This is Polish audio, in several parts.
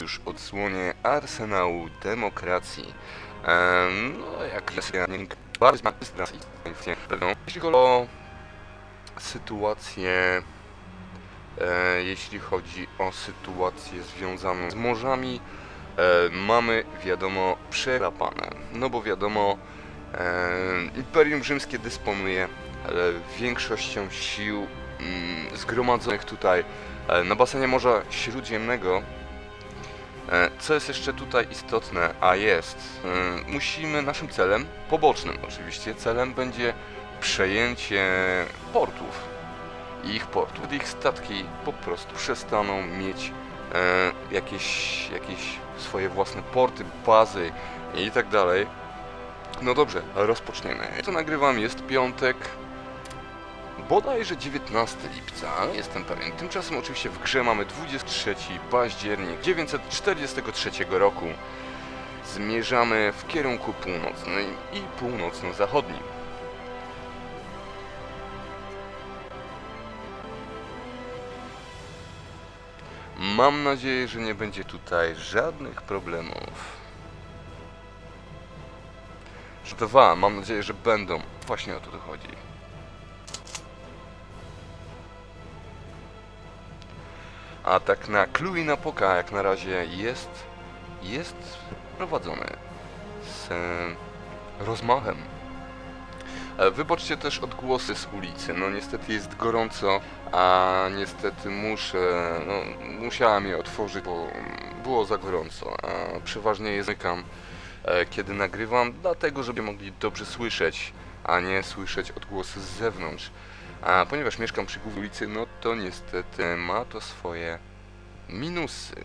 już odsłonie Arsenału Demokracji. Em, no, jak Rosjanin bardzo ma pewną. Jeśli chodzi o sytuację, e, jeśli chodzi o sytuację związaną z morzami, e, mamy wiadomo przerapane. No bo wiadomo, e, Imperium Rzymskie dysponuje e, większością sił mm, zgromadzonych tutaj e, na basenie Morza Śródziemnego. E, Co jest jeszcze tutaj istotne, a jest, e, musimy naszym celem, pobocznym oczywiście, celem będzie przejęcie portów. I ich portów. Gdy ich statki po prostu przestaną mieć e, jakieś, jakieś swoje własne porty, bazy i tak dalej. No dobrze, rozpoczniemy. To nagrywam, jest piątek, bodajże 19 lipca, jestem pewien. Tymczasem oczywiście w grze mamy 23 październik 943 roku. Zmierzamy w kierunku północnym i północno-zachodnim. Mam nadzieję, że nie będzie tutaj żadnych problemów. Że dwa, mam nadzieję, że będą. Właśnie o to tu chodzi. Atak na Cluj na Poka jak na razie jest, jest prowadzony z e, rozmachem. Wybaczcie też odgłosy z ulicy. No niestety jest gorąco, a niestety muszę, no, musiałem je otworzyć, bo było za gorąco. A przeważnie je zamykam, e, kiedy nagrywam, dlatego żeby mogli dobrze słyszeć, a nie słyszeć odgłosy z zewnątrz. A ponieważ mieszkam przy głównej ulicy, no to niestety ma to swoje minusy.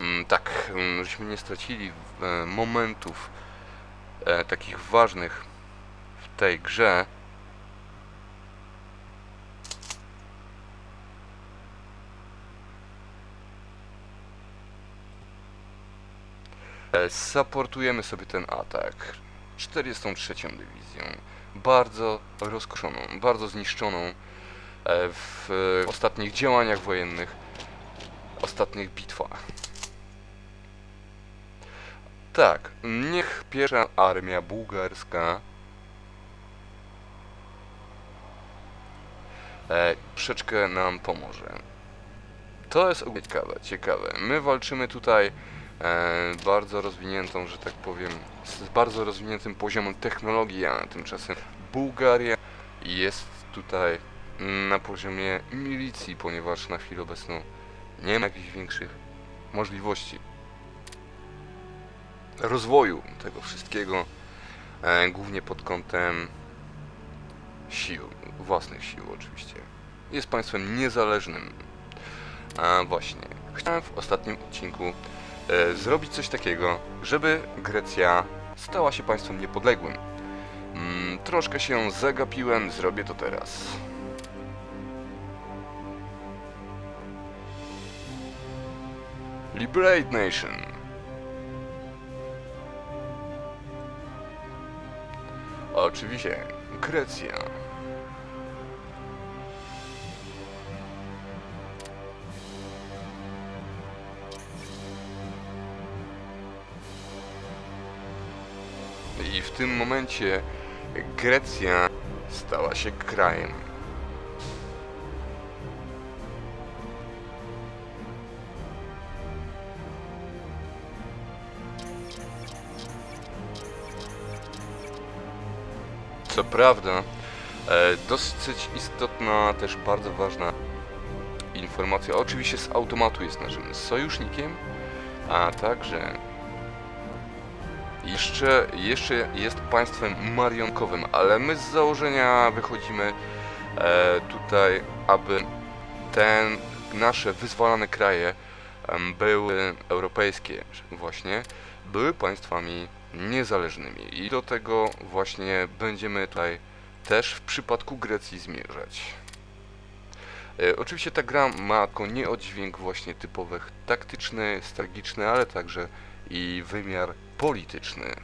Mm, tak, mm, żeśmy nie stracili e, momentów e, takich ważnych w tej grze. E, Supportujemy sobie ten atak 43 dywizją. Bardzo rozkoszoną, bardzo zniszczoną e, w ostatnich działaniach wojennych, ostatnich bitwach. Tak, niech pierwsza armia bułgarska e, troszeczkę nam pomoże. To jest ciekawe, ciekawe. My walczymy tutaj bardzo rozwiniętą, że tak powiem, z bardzo rozwiniętym poziomem technologii, a tymczasem Bułgaria jest tutaj na poziomie milicji, ponieważ na chwilę obecną nie ma jakichś większych możliwości rozwoju tego wszystkiego, e, głównie pod kątem sił, własnych sił oczywiście. Jest państwem niezależnym. A właśnie, chciałem w ostatnim odcinku e, zrobić coś takiego, żeby Grecja stała się państwem niepodległym. Mm, troszkę się zagapiłem, zrobię to teraz. Liberate Nation. Oczywiście, Grecja. Tym momencie Grecja stała się krajem. Co prawda, e, dosyć istotna, też bardzo ważna informacja. Oczywiście z automatu jest naszym sojusznikiem, a także jeszcze, jeszcze jest państwem marionkowym, ale my z założenia wychodzimy e, tutaj, aby te nasze wyzwalane kraje em, były europejskie właśnie, były państwami niezależnymi i do tego właśnie będziemy tutaj też w przypadku Grecji zmierzać. E, oczywiście ta gra ma jako nieoddźwięk właśnie typowych taktyczny, strategiczny, ale także i wymiar polityczny.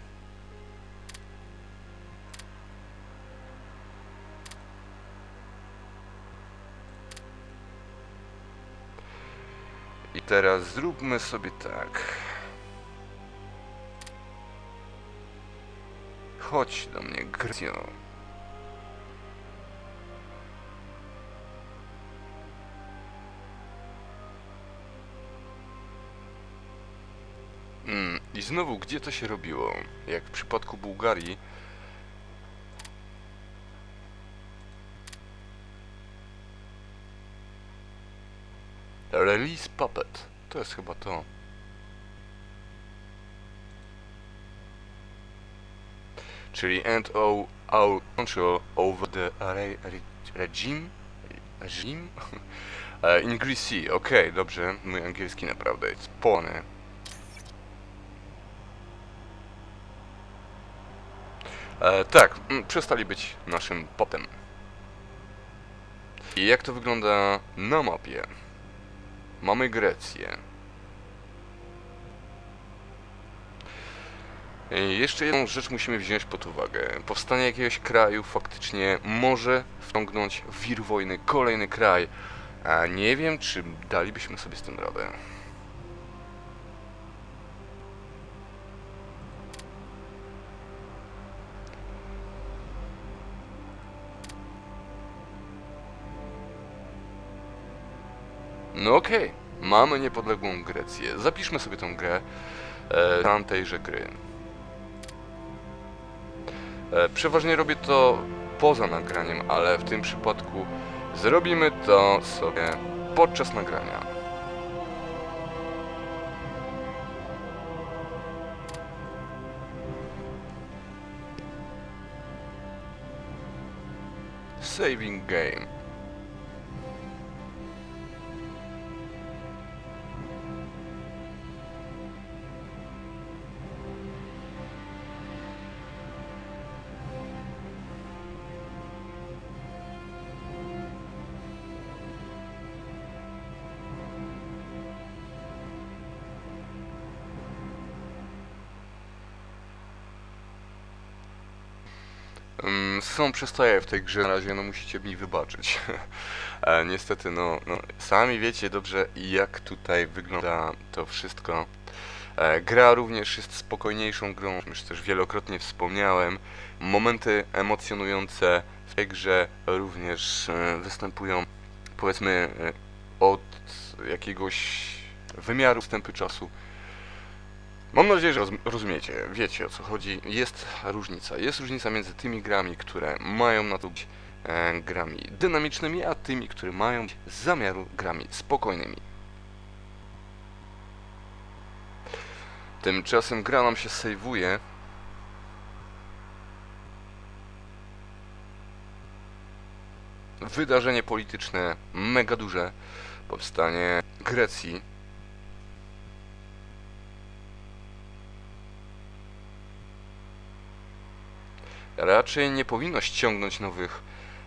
I teraz zróbmy sobie tak. Chodź do mnie, Grecjo. Znowu, gdzie to się robiło? Jak w przypadku Bułgarii. Release Puppet. To jest chyba to. Czyli end all our control over the re, re, regime? Regime? E, In Greece. Okej, dobrze. Mój angielski naprawdę jest pony. E, tak, mm, przestali być naszym potem. I jak to wygląda na mapie? Mamy Grecję. I Jeszcze jedną rzecz musimy wziąć pod uwagę. Powstanie jakiegoś kraju faktycznie może wciągnąć w wir wojny kolejny kraj. A nie wiem, czy dalibyśmy sobie z tym radę. No okej, mamy niepodległą Grecję. Zapiszmy sobie tą grę e, tamtejże gry. E, przeważnie robię to poza nagraniem, ale w tym przypadku zrobimy to sobie podczas nagrania. Saving game. Są przystoje w tej grze, na razie no musicie mi wybaczyć. e, niestety, no, no, sami wiecie dobrze jak tutaj wygląda to wszystko. E, gra również jest spokojniejszą grą, już też wielokrotnie wspomniałem. Momenty emocjonujące w tej grze również e, występują, powiedzmy, e, od jakiegoś wymiaru wstępy czasu. Mam nadzieję, że roz- rozumiecie, wiecie o co chodzi. Jest różnica. Jest różnica między tymi grami, które mają na to być e, grami dynamicznymi, a tymi, które mają być zamiaru grami spokojnymi. Tymczasem gra nam się sejwuje. Wydarzenie polityczne mega duże. Powstanie Grecji raczej nie powinno ściągnąć nowych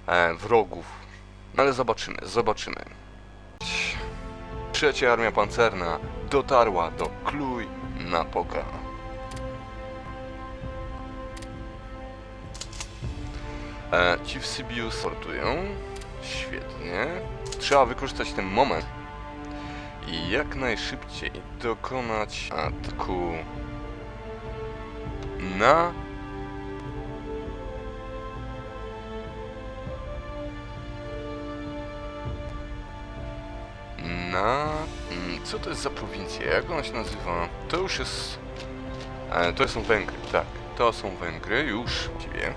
e, wrogów. No ale zobaczymy, zobaczymy. Trzecia armia pancerna dotarła do Kluj Napoka. E, ci w Sybiu sortują. Świetnie. Trzeba wykorzystać ten moment i jak najszybciej dokonać ataku na na... mm, Co to jest za prowincja? Jak ona się nazywa? To już jest... E, to są Węgry, tak. To są Węgry, już właściwie.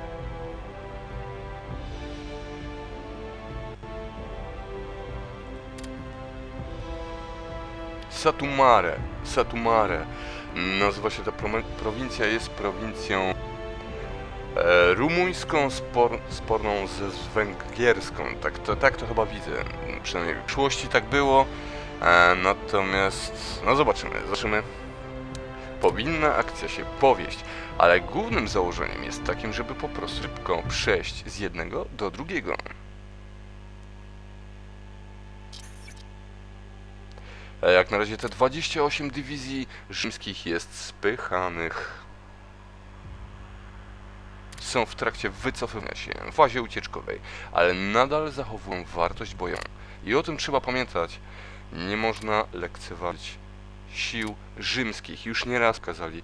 Satumare, Satumare. Nazywa się ta prowincja, jest prowincją e, rumuńską spor, sporną ze z węgierską. Tak to, tak to chyba widzę. Przynajmniej w przyszłości tak było. E, natomiast, no zobaczymy, zobaczymy. Powinna akcja się powieść, ale głównym założeniem jest takim, żeby po prostu szybko przejść z jednego do drugiego. E, Jak na razie te 28 dywizji rzymskich jest spychanych. Są w trakcie wycofywania się w fazie ucieczkowej, ale nadal zachowują wartość bojową. I o tym trzeba pamiętać, nie można lekceważyć sił rzymskich. Już nieraz kazali,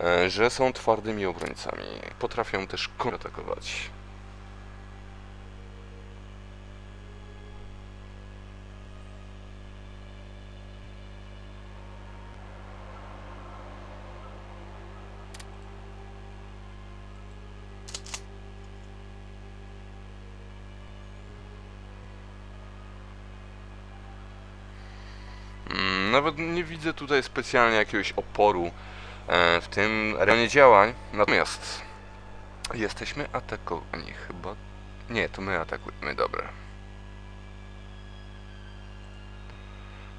e, że są twardymi obrońcami. Potrafią też kontratakować. Mm, Nawet nie widzę tutaj specjalnie jakiegoś oporu e, w tym rejonie działań. Natomiast jesteśmy atakowani chyba. Nie, to my atakujemy, dobra.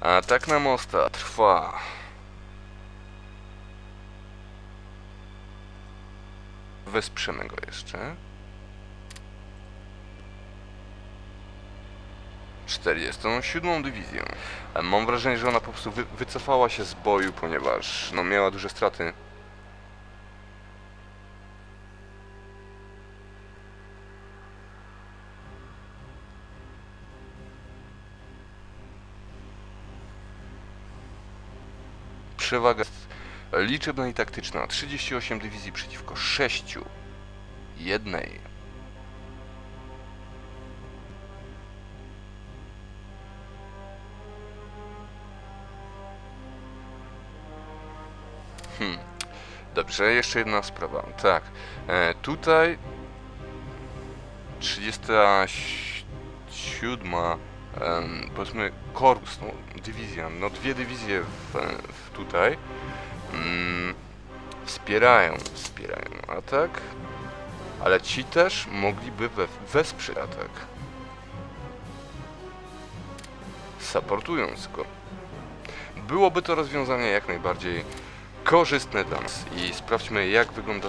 Atak na mosta trwa. Wesprzemy go jeszcze. 47 dywizją. E, Mam wrażenie, że ona po prostu wy, wycofała się z boju, ponieważ no, miała duże straty. Przewaga liczebna i taktyczna. 38 dywizji przeciwko 6. Jednej. Hmm. Dobrze, jeszcze jedna sprawa. Tak, e, tutaj 37 em, powiedzmy korpus, no, dywizja, no dwie dywizje w, w tutaj mm, wspierają, wspierają atak, ale ci też mogliby we, wesprzeć atak. Supportując go. Byłoby to rozwiązanie jak najbardziej korzystne dla nas i sprawdźmy jak wygląda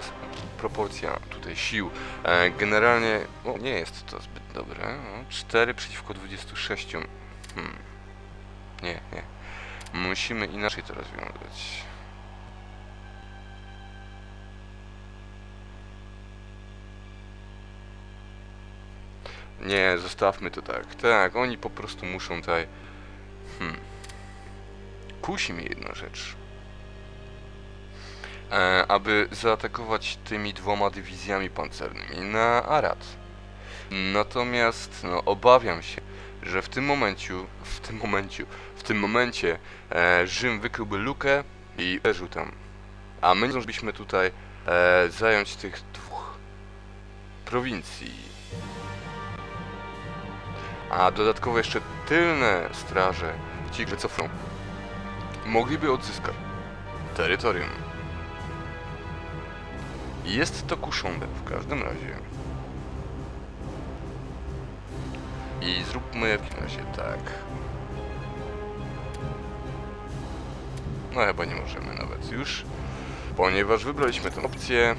proporcja tutaj sił. E, generalnie o, nie jest to zbyt dobre. No, 4 przeciwko 26. Hmm. Nie, nie. Musimy inaczej to rozwiązać. Nie, zostawmy to tak. Tak, oni po prostu muszą tutaj... Hmm. Kusi mnie jedna rzecz e, aby zaatakować tymi dwoma dywizjami pancernymi na Arad. Natomiast no, obawiam się, że w tym momenciu, w tym momenciu, w tym momencie e, Rzym wykryłby lukę i uderzył tam. A my nie zdążyliśmy tutaj e, zająć tych dwóch prowincji. A dodatkowo jeszcze tylne straże, ci, którzy cofną, mogliby odzyskać terytorium. Jest to kuszone w każdym razie. I zróbmy w takim razie tak. No chyba nie możemy nawet już, ponieważ wybraliśmy tę opcję.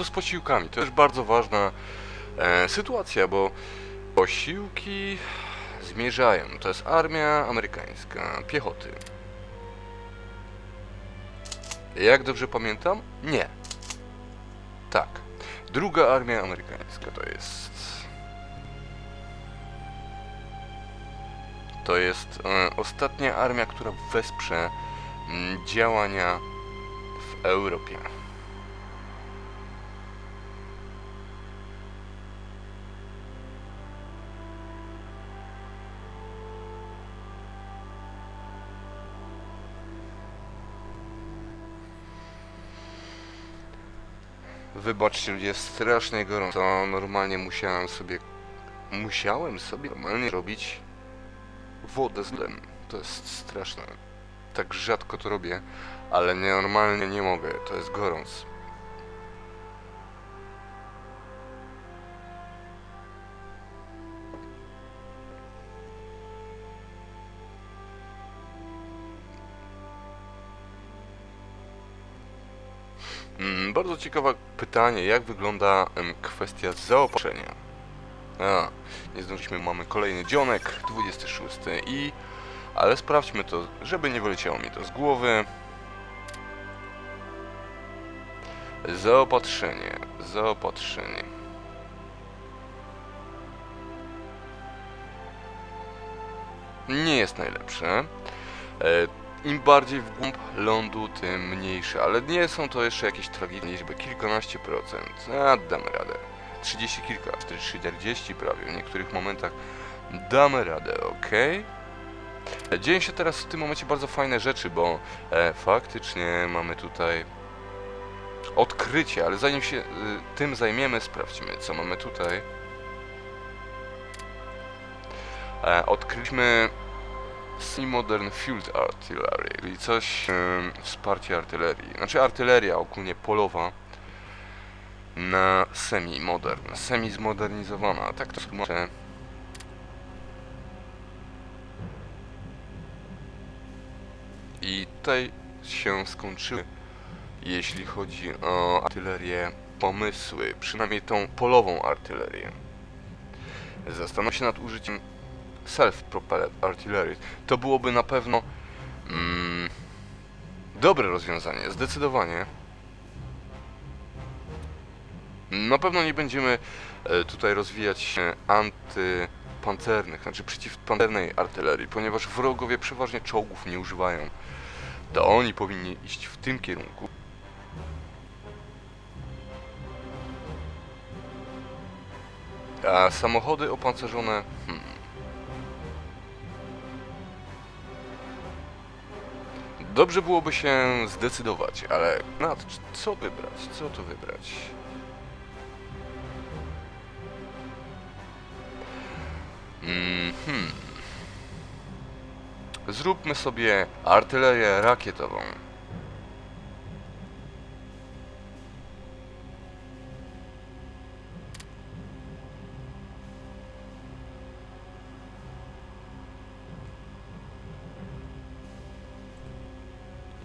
Co z posiłkami? To jest bardzo ważna e, sytuacja, bo posiłki zmierzają. To jest armia amerykańska, piechoty. Jak dobrze pamiętam? Nie. Tak. Druga armia amerykańska to jest. To jest e, ostatnia armia, która wesprze mm, działania w Europie. Wybaczcie ludzie, strasznie gorąco. Normalnie musiałem sobie... Musiałem sobie normalnie robić wodę z lem. To jest straszne. Tak rzadko to robię, ale normalnie nie mogę. To jest gorąc. Bardzo ciekawe pytanie, jak wygląda kwestia zaopatrzenia. A, nie zdążyliśmy, mamy kolejny dzionek, 26 i... Ale sprawdźmy to, żeby nie wyleciało mi to z głowy. Zaopatrzenie, zaopatrzenie. Nie jest najlepsze. E, Im bardziej w głąb lądu, tym mniejsze, ale nie są to jeszcze jakieś tragiczne liczby, kilkanaście procent. A, damy radę. 30 kilka, 40 prawie, w niektórych momentach damy radę, ok? Dzieją się teraz w tym momencie bardzo fajne rzeczy, bo e, faktycznie mamy tutaj odkrycie, ale zanim się y, tym zajmiemy, sprawdźmy, co mamy tutaj. E, odkryliśmy Semi-Modern Field Artillery, czyli coś, ym, wsparcie artylerii, znaczy artyleria ogólnie polowa na semi-modern, semi-zmodernizowana, tak to tłumaczę. I tutaj się skończyły, jeśli chodzi o artylerię, pomysły, przynajmniej tą polową artylerię. Zastanów się nad użyciem self-propelled artillery. To byłoby na pewno mm, dobre rozwiązanie, zdecydowanie. Na pewno nie będziemy e, tutaj rozwijać antypancernych, znaczy przeciwpancernej artylerii, ponieważ wrogowie przeważnie czołgów nie używają. To oni powinni iść w tym kierunku. A samochody opancerzone... Hmm. Dobrze byłoby się zdecydować, ale nad co wybrać? Co tu wybrać? Mhm. Zróbmy sobie artylerię rakietową.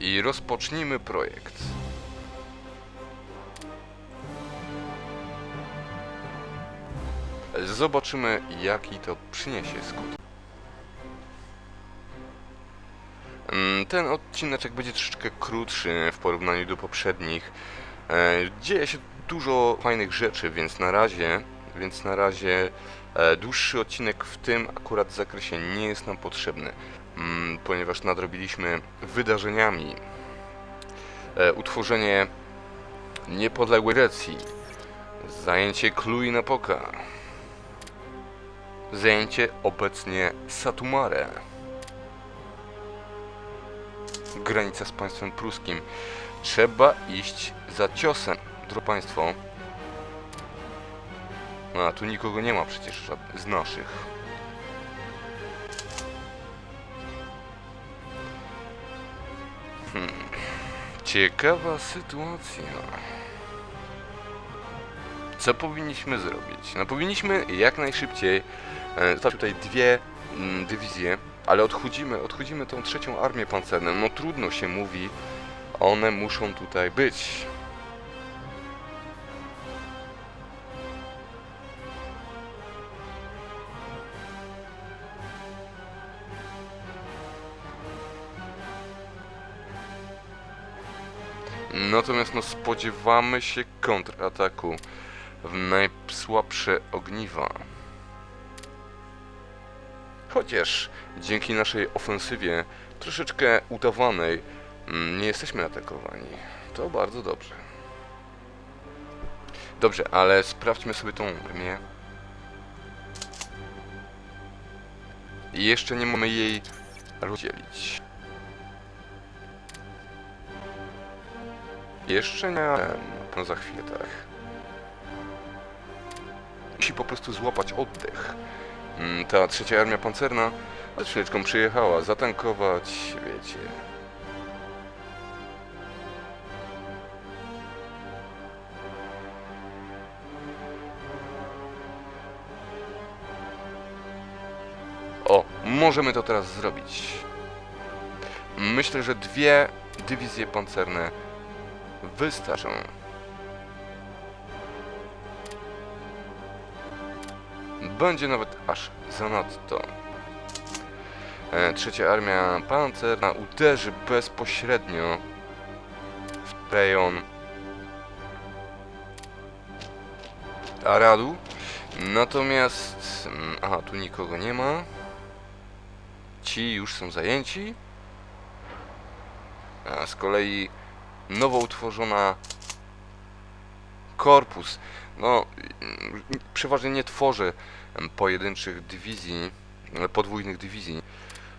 I rozpocznijmy projekt. Zobaczymy, jaki to przyniesie skutek. Mm, Ten odcineczek będzie troszeczkę krótszy w porównaniu do poprzednich. E, Dzieje się dużo fajnych rzeczy, więc na razie, więc na razie e, dłuższy odcinek w tym akurat zakresie nie jest nam potrzebny, ponieważ nadrobiliśmy wydarzeniami e, utworzenie niepodległej Grecji, zajęcie Cluj Napoka, zajęcie obecnie Satumare granica z państwem pruskim. Trzeba iść za ciosem, drodzy Państwo. A, tu nikogo nie ma przecież z naszych. Ciekawa sytuacja. Co powinniśmy zrobić? No powinniśmy jak najszybciej e, zostawić tutaj dwie mm, dywizje, ale odchodzimy, odchodzimy tą trzecią armię pancerną. No trudno się mówi, one muszą tutaj być. Natomiast no spodziewamy się kontrataku w najsłabsze ogniwa. Chociaż dzięki naszej ofensywie, troszeczkę udawanej, mm, nie jesteśmy atakowani. To bardzo dobrze. Dobrze, ale sprawdźmy sobie tą armię. Jeszcze nie mamy jej rozdzielić. Jeszcze nie, no za chwilę tak. Musi po prostu złapać oddech. Mm, Ta trzecia armia pancerna z chwileczką przyjechała zatankować, wiecie. O, możemy to teraz zrobić. Myślę, że dwie dywizje pancerne wystarczą. Będzie nawet aż zanadto. E, Trzecia armia pancerna uderzy bezpośrednio w rejon Aradu. Natomiast... mm, Aha, tu nikogo nie ma. Ci już są zajęci. A z kolei nowo utworzona korpus. No, przeważnie nie tworzy pojedynczych dywizji, podwójnych dywizji.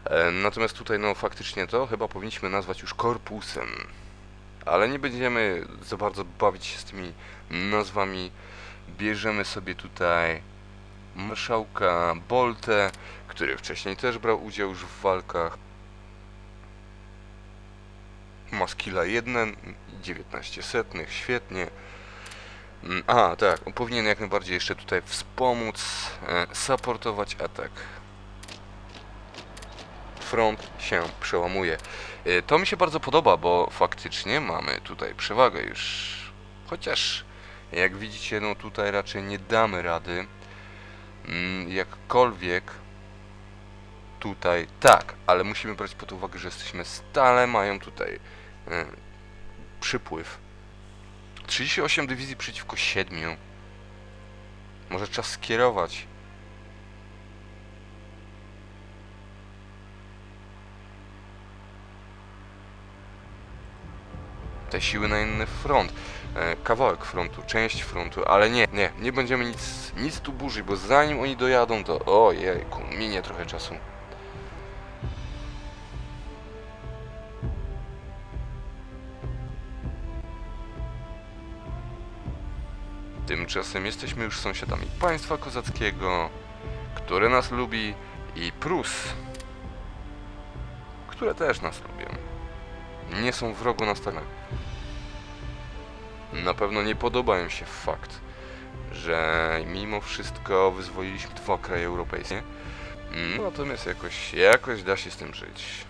E, Natomiast tutaj, no faktycznie to chyba powinniśmy nazwać już korpusem. Ale nie będziemy za bardzo bawić się z tymi nazwami. Bierzemy sobie tutaj marszałka Boltę, który wcześniej też brał udział już w walkach. Ma skilla 1, 19 setnych, świetnie. Mm, A, tak, powinien jak najbardziej jeszcze tutaj wspomóc, e, supportować atak. Front się przełamuje. E, To mi się bardzo podoba, bo faktycznie mamy tutaj przewagę już. Chociaż, jak widzicie, no tutaj raczej nie damy rady. Mm, Jakkolwiek tutaj tak, ale musimy brać pod uwagę, że jesteśmy stale mają tutaj przypływ 38 dywizji przeciwko 7. Może czas skierować. Te siły na inny front. E, kawałek frontu, część frontu, ale nie, nie, nie będziemy nic, nic tu burzyć, bo zanim oni dojadą, to ojejku, minie trochę czasu. Tymczasem jesteśmy już sąsiadami państwa kozackiego, które nas lubi, i Prus, które też nas lubią. Nie są wrogo nastawione. Na pewno nie podoba im się fakt, że mimo wszystko wyzwoliliśmy dwa kraje europejskie. Natomiast jakoś, jakoś da się z tym żyć.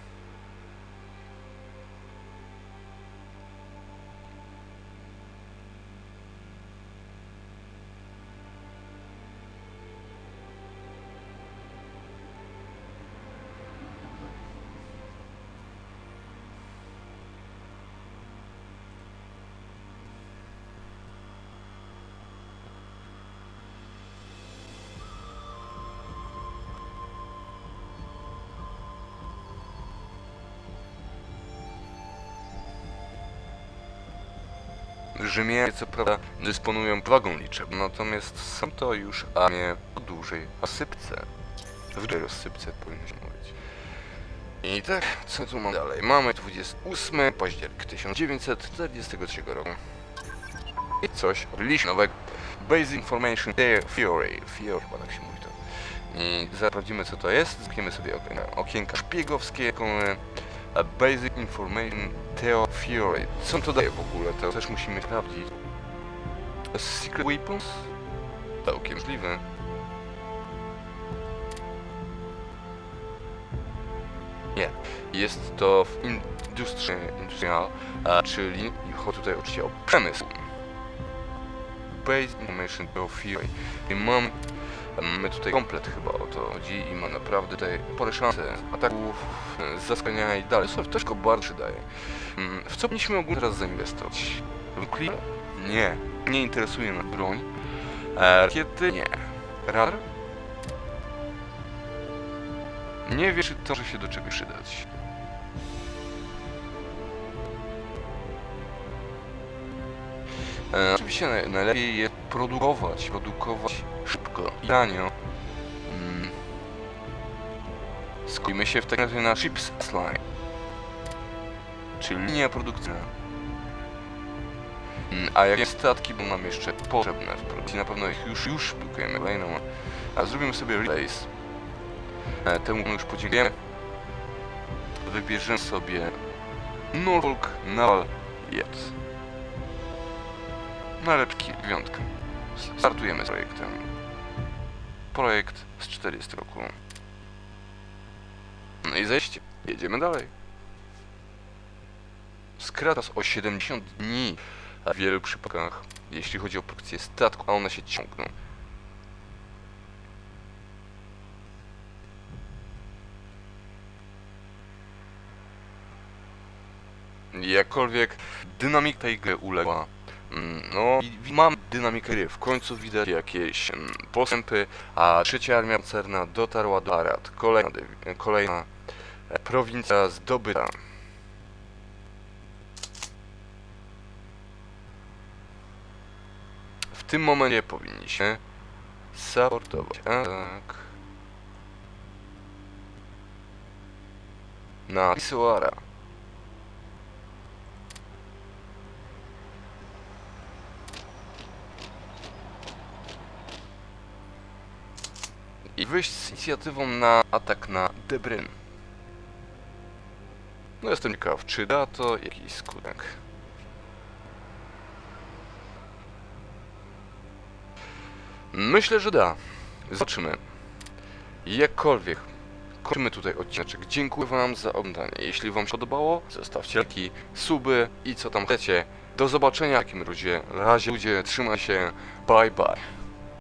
Rzymianie co prawda dysponują przewagą liczebną, natomiast są to już armie o dużej rozsypce. W dużej rozsypce powinno się mówić. I tak, co tu mamy dalej? Mamy 28 październik 1943 roku. I coś liść nowego. Basic Information Theory. Theory, chyba tak się mówi to. I sprawdzimy co to jest. Zamkniemy sobie okienka, szpiegowskie, jaką a Basic Information Theory. Co to daje w ogóle? To też musimy sprawdzić. Secret Weapons? Całkiem możliwe. Nie. Jest to w industry, industrial, a, czyli chodzi tutaj oczywiście o przemysł. Basic Information Theory. I mam Mamy tutaj komplet chyba o to chodzi i ma naprawdę tutaj spore szanse ataków, e, zaskoczenia i dalej. Słuchaj, to tylko bardzo przydaje. Mm, W co powinniśmy ogólnie teraz zainwestować? W klip? Nie. Nie interesuje nas broń. E, Rakiety? Nie. Radar? Nie wiesz, czy to może się do czegoś przydać. E, oczywiście naj- najlepiej jest produkować, produkować szybko i tanio. Mm. Skupimy się w takim razie na Ships Line, czyli linia produkcyjna. Mm, A jakie statki będą nam jeszcze potrzebne w produkcji? Na pewno ich już, już budujemy kolejną. A zrobimy sobie replace. E, Temu już podziękujemy. Wybierzemy sobie Norfolk Naval Jet. Nalepki dziewiątka. Startujemy z projektem. Projekt z 40 roku. No i zejście. Jedziemy dalej. skraca o 70 dni. W wielu przypadkach, jeśli chodzi o produkcję statku, a one się ciągną. Jakkolwiek dynamika tej gry uległa. Mm, No, i mam dynamikę gry. W końcu widać jakieś mm, postępy, a trzecia armia pancerna dotarła do Arad. Kolejna, kolejna e, prowincja zdobyta. W tym momencie powinniśmy supportować. A, tak. Na Isuara. Wyjść z inicjatywą na atak na Debryn. No jestem ciekaw, czy da to jakiś skutek. Myślę, że da. Zobaczymy. Jakkolwiek kończymy tutaj odcinek. Dziękuję wam za oglądanie. Jeśli wam się podobało, zostawcie lajki, suby i co tam chcecie. Do zobaczenia w takim razie. razie ludzie, trzymaj się. Bye bye.